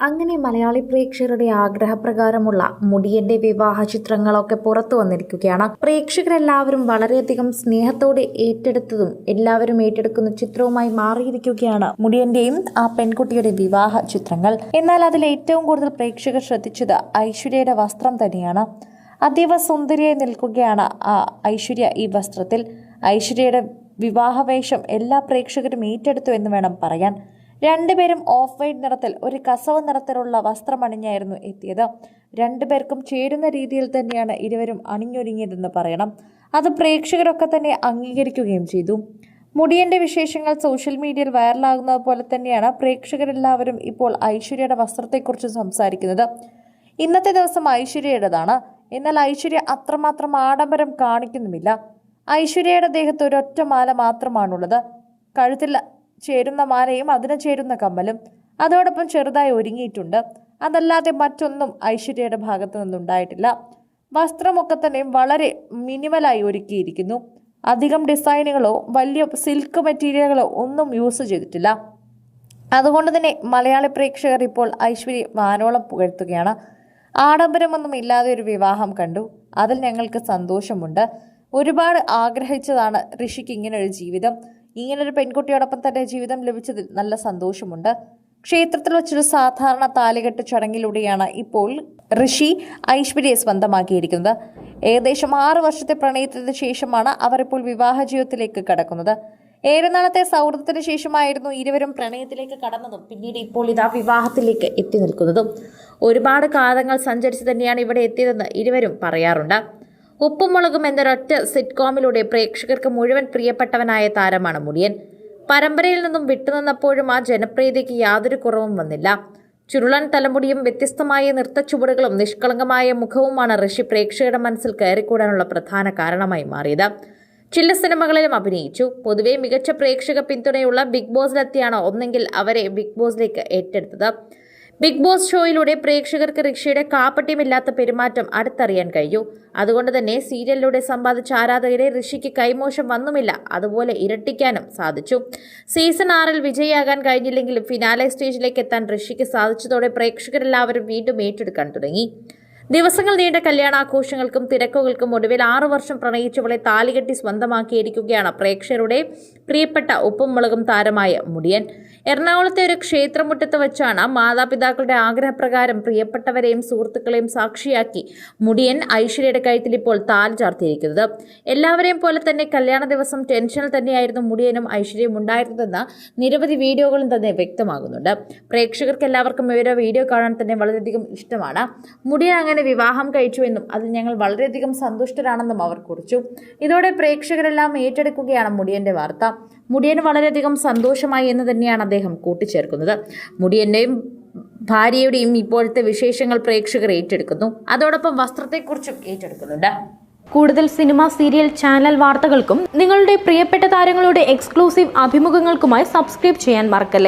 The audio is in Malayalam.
അങ്ങനെ മലയാളി പ്രേക്ഷകരുടെ ആഗ്രഹപ്രകാരമുള്ള മുടിയന്റെ വിവാഹ ചിത്രങ്ങളൊക്കെ പുറത്തു വന്നിരിക്കുകയാണ്. പ്രേക്ഷകരെല്ലാവരും വളരെയധികം സ്നേഹത്തോടെ ഏറ്റെടുത്തതും എല്ലാവരും ഏറ്റെടുക്കുന്ന ചിത്രവുമായി മാറിയിരിക്കുകയാണ് മുടിയന്റെയും ആ പെൺകുട്ടിയുടെ വിവാഹ ചിത്രങ്ങൾ. എന്നാൽ അതിൽ ഏറ്റവും കൂടുതൽ പ്രേക്ഷകർ ശ്രദ്ധിച്ചത് ഐശ്വര്യയുടെ വസ്ത്രം തന്നെയാണ്. അതീവ സുന്ദരിയായി നിൽക്കുകയാണ് ആ ഐശ്വര്യ ഈ വസ്ത്രത്തിൽ. ഐശ്വര്യയുടെ വിവാഹവേഷം എല്ലാ പ്രേക്ഷകരും ഏറ്റെടുത്തു എന്ന് വേണം പറയാൻ. രണ്ടുപേരും ഓഫ് വൈറ്റ് നിറത്തിൽ ഒരു കസവ് നിറത്തിലുള്ള വസ്ത്രമണിഞ്ഞായിരുന്നു എത്തിയത്. രണ്ടുപേർക്കും ചേരുന്ന രീതിയിൽ തന്നെയാണ് ഇരുവരും അണിഞ്ഞൊരുങ്ങിയതെന്ന് പറയണം. അത് പ്രേക്ഷകരൊക്കെ തന്നെ അംഗീകരിക്കുകയും ചെയ്തു. മുടിയന്റെ വിശേഷങ്ങൾ സോഷ്യൽ മീഡിയയിൽ വൈറലാകുന്നത് പോലെ തന്നെയാണ് പ്രേക്ഷകരെല്ലാവരും ഇപ്പോൾ ഐശ്വര്യയുടെ വസ്ത്രത്തെക്കുറിച്ച് സംസാരിക്കുന്നത്. ഇന്നത്തെ ദിവസം ഐശ്വര്യയുടേതാണ്. എന്നാൽ ഐശ്വര്യ അത്രമാത്രം ആഡംബരം കാണിക്കുന്നുമില്ല. ഐശ്വര്യയുടെ ദേഹത്ത് ഒരൊറ്റ മാല മാത്രമാണുള്ളത്. കഴുത്തിൽ ചേരുന്ന മാലയും അതിന് ചേരുന്ന കമ്മലും അതോടൊപ്പം ചെറുതായി ഒരുങ്ങിയിട്ടുണ്ട്. അതല്ലാതെ മറ്റൊന്നും ഐശ്വര്യയുടെ ഭാഗത്തു നിന്നുണ്ടായിട്ടില്ല. വസ്ത്രമൊക്കെ തന്നെ വളരെ മിനിമലായി ഒരുക്കിയിരിക്കുന്നു. അധികം ഡിസൈനുകളോ വലിയ സിൽക്ക് മെറ്റീരിയലുകളോ ഒന്നും യൂസ് ചെയ്തിട്ടില്ല. അതുകൊണ്ട് തന്നെ മലയാളി പ്രേക്ഷകർ ഇപ്പോൾ ഐശ്വര്യ വാനോളം പുകഴ്ത്തുകയാണ്. ആഡംബരമൊന്നും ഇല്ലാതെ ഒരു വിവാഹം കണ്ടു. അതിൽ ഞങ്ങൾക്ക് സന്തോഷമുണ്ട്. ഒരുപാട് ആഗ്രഹിച്ചതാണ് ഋഷിക്ക് ഇങ്ങനൊരു ജീവിതം. ഇങ്ങനൊരു പെൺകുട്ടിയോടൊപ്പം തന്നെ ജീവിതം ലഭിച്ചതിൽ നല്ല സന്തോഷമുണ്ട്. ക്ഷേത്രത്തിൽ വെച്ചൊരു സാധാരണ താലികെട്ട് ചടങ്ങിലൂടെയാണ് ഇപ്പോൾ ഋഷി ഐശ്വര്യയെ സ്വന്തമാക്കിയിരിക്കുന്നത്. ഏകദേശം ആറ് വർഷത്തെ പ്രണയത്തിന് ശേഷമാണ് അവർ ഇപ്പോൾ വിവാഹ ജീവിതത്തിലേക്ക് കടക്കുന്നത്. ഏറെ നാളത്തെ സൗഹൃദത്തിന് ശേഷമായിരുന്നു ഇരുവരും പ്രണയത്തിലേക്ക് കടന്നതും പിന്നീട് ഇപ്പോൾ ഇതാ വിവാഹത്തിലേക്ക് എത്തി നിൽക്കുന്നതും. ഒരുപാട് കാലങ്ങൾ സഞ്ചരിച്ച് തന്നെയാണ് ഇവിടെ എത്തിയതെന്ന് ഇരുവരും പറയാറുണ്ട്. ഉപ്പും മുളകും എന്നൊരൊറ്റ സിറ്റ്കോമിലൂടെ പ്രേക്ഷകർക്ക് മുഴുവൻ പ്രിയപ്പെട്ടവനായ താരമാണ് മുടിയൻ. പരമ്പരയിൽ നിന്നും വിട്ടുനിന്നപ്പോഴും ആ ജനപ്രീതിക്ക് യാതൊരു കുറവും വന്നില്ല. ചുരുളൻ തലമുടിയും വ്യത്യസ്തമായ നൃത്തച്ചുവടുകളും നിഷ്കളങ്കമായ മുഖവുമാണ് ഋഷി പ്രേക്ഷകരുടെ മനസ്സിൽ കയറിക്കൂടാനുള്ള പ്രധാന കാരണമായി മാറിയത്. ചില സിനിമകളിലും അഭിനയിച്ചു. പൊതുവെ മികച്ച പ്രേക്ഷക പിന്തുണയുള്ള ബിഗ് ബോസിലെത്തിയാണ് ഒന്നെങ്കിൽ അവരെ ബിഗ് ബോസിലേക്ക് ഏറ്റെടുത്തത്. ബിഗ് ബോസ് ഷോയിലൂടെ പ്രേക്ഷകർക്ക് ഋഷിയുടെ കാപ്പട്യമില്ലാത്ത പെരുമാറ്റം അടുത്തറിയാൻ കഴിഞ്ഞു. അതുകൊണ്ട് തന്നെ സീരിയലിലൂടെ സമ്പാദിച്ച ആരാധകരെ ഋഷിക്ക് കൈമോശം വന്നുമില്ല. അതുപോലെ ഇരട്ടിക്കാനും സാധിച്ചു. സീസൺ ആറിൽ വിജയിയാകാൻ കഴിഞ്ഞില്ലെങ്കിലും ഫിനാലെ സ്റ്റേജിലേക്ക് എത്താൻ ഋഷിക്ക് സാധിച്ചതോടെ പ്രേക്ഷകരെല്ലാവരും വീണ്ടും ഏറ്റെടുക്കാൻ തുടങ്ങി. ദിവസങ്ങൾ നീണ്ട കല്യാണാഘോഷങ്ങൾക്കും തിരക്കുകൾക്കും ഒടുവിൽ ആറു വർഷം പ്രണയിച്ചവളെ താലികെട്ടി സ്വന്തമാക്കിയിരിക്കുകയാണ് പ്രേക്ഷകരുടെ പ്രിയപ്പെട്ട ഉപ്പും മുളകും താരമായ മുടിയൻ. എറണാകുളത്തെ ഒരു ക്ഷേത്രമുറ്റത്ത് വെച്ചാണ് മാതാപിതാക്കളുടെ ആഗ്രഹപ്രകാരം പ്രിയപ്പെട്ടവരെയും സുഹൃത്തുക്കളെയും സാക്ഷിയാക്കി മുടിയൻ ഐശ്വര്യയുടെ കഴുത്തിൽ ഇപ്പോൾ താലി ചാർത്തിയിരിക്കുന്നത്. എല്ലാവരെയും പോലെ തന്നെ കല്യാണ ദിവസം ടെൻഷനിൽ തന്നെയായിരുന്നു മുടിയനും ഐശ്വര്യയും ഉണ്ടായിരുന്നതെന്ന് നിരവധി വീഡിയോകളും തന്നെ വ്യക്തമാകുന്നുണ്ട്. പ്രേക്ഷകർക്ക് എല്ലാവർക്കും ഇവരെ വീഡിയോ കാണാൻ തന്നെ വളരെയധികം ഇഷ്ടമാണ്. മുടിയൻ അങ്ങനെ വിവാഹം കഴിച്ചു എന്നും അതിൽ ഞങ്ങൾ വളരെയധികം സന്തുഷ്ടരാണെന്നും അവർ കുറിച്ചു. ഇതോടെ പ്രേക്ഷകരെല്ലാം ഏറ്റെടുക്കുകയാണ് മുടിയന്റെ വാർത്ത. മുടിയന് വളരെയധികം സന്തോഷമായി എന്ന് തന്നെയാണ് അദ്ദേഹം കൂട്ടിച്ചേർക്കുന്നത്. മുടിയന്റെയും ഭാര്യയുടെയും ഇപ്പോഴത്തെ വിശേഷങ്ങൾ പ്രേക്ഷകർ ഏറ്റെടുക്കുന്നു. അതോടൊപ്പം വസ്ത്രത്തെക്കുറിച്ചും ഏറ്റെടുക്കുന്നുണ്ട്. കൂടുതൽ സിനിമ സീരിയൽ ചാനൽ വാർത്തകൾക്കും നിങ്ങളുടെ പ്രിയപ്പെട്ട താരങ്ങളുടെ എക്സ്ക്ലൂസീവ് അഭിമുഖങ്ങൾക്കുമായി സബ്സ്ക്രൈബ് ചെയ്യാൻ മറക്കല്ലേ?